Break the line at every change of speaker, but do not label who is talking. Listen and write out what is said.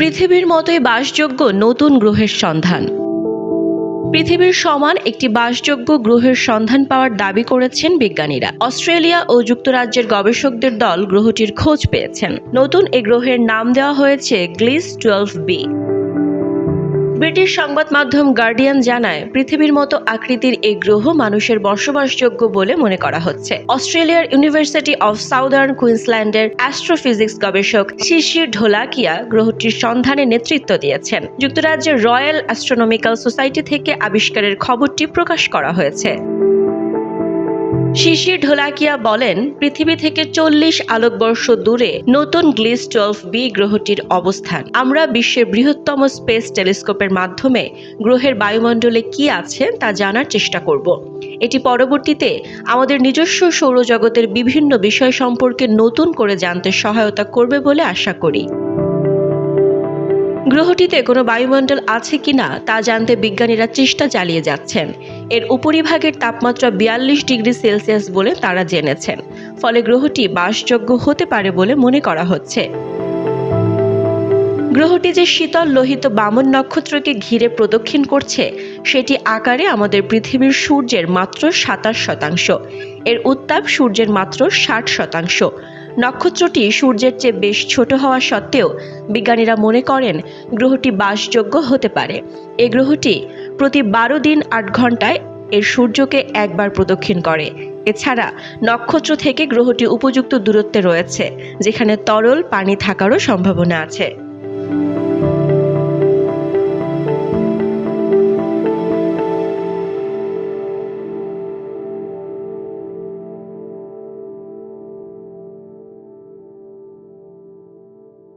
পৃথিবীর মতোই বাসযোগ্য নতুন গ্রহের সন্ধান। পৃথিবীর সমান একটি বাসযোগ্য গ্রহের সন্ধান পাওয়ার দাবি করেছেন বিজ্ঞানীরা। অস্ট্রেলিয়া ও যুক্তরাজ্যের গবেষকদের দল গ্রহটির খোঁজ পেয়েছেন। নতুন এ গ্রহের নাম দেওয়া হয়েছে গ্লিস টুয়েলভ বি। ব্রিটিশ সংবাদ মাধ্যম গার্ডিয়ান জানায়, পৃথিবীর মতো আকৃতির এই গ্রহ মানুষের বসবাসযোগ্য বলে মনে করা হচ্ছে। অস্ট্রেলিয়ার ইউনিভার্সিটি অফ সাউদার্ন কুইন্সল্যান্ডের অ্যাস্ট্রোফিজিক্স গবেষক শিশির ঢোলাকিয়া গ্রহটির সন্ধানে নেতৃত্ব দিয়েছেন। যুক্তরাজ্যের রয়্যাল অ্যাস্ট্রোনমিক্যাল সোসাইটি থেকে আবিষ্কারের খবরটি প্রকাশ করা হয়েছে। শিশির ঢোলাকিয়া বলেন, পৃথিবী থেকে চল্লিশ আলোকবর্ষ দূরে নতুন গ্লিস টুয়েলভ বি গ্রহটির অবস্থান। আমরা বিশ্বের বৃহত্তম স্পেস টেলিস্কোপের মাধ্যমে গ্রহের বায়ুমণ্ডলে কি আছে তা জানার চেষ্টা করব। এটি পরবর্তীতে আমাদের নিজস্ব সৌরজগতের বিভিন্ন বিষয় সম্পর্কে নতুন করে জানতে সহায়তা করবে বলে আশা করি। গ্রহটিতে কোনো বায়ুমণ্ডল আছে কিনা তা জানতে বিজ্ঞানীরা চেষ্টা চালিয়ে যাচ্ছেন। এর উপরিভাগের তাপমাত্রা বিয়াল্লিশ ডিগ্রি সেলসিয়াস বলে তারা জেনেছেন। ফলে গ্রহটি বাসযোগ্য হতে পারে বলে মনে করা হচ্ছে। গ্রহটি যে শীতল লোহিত বামন নক্ষত্রকে ঘিরে প্রদক্ষিণ করছে, সেটি আকারে আমাদের পৃথিবীর সূর্যের মাত্র সাতাশ শতাংশ। এর উত্তাপ সূর্যের মাত্র ষাট শতাংশ। নক্ষত্রটি সূর্যের চেয়ে বেশ ছোট হওয়া সত্ত্বেও বিজ্ঞানীরা মনে করেন গ্রহটি বাসযোগ্য হতে পারে। এ গ্রহটি প্রতি বারো দিন আট ঘন্টায় এর সূর্যকে একবার প্রদক্ষিণ করে। এছাড়া নক্ষত্র থেকে গ্রহটি উপযুক্ত দূরত্বে রয়েছে, যেখানে তরল পানি থাকারও সম্ভাবনা আছে।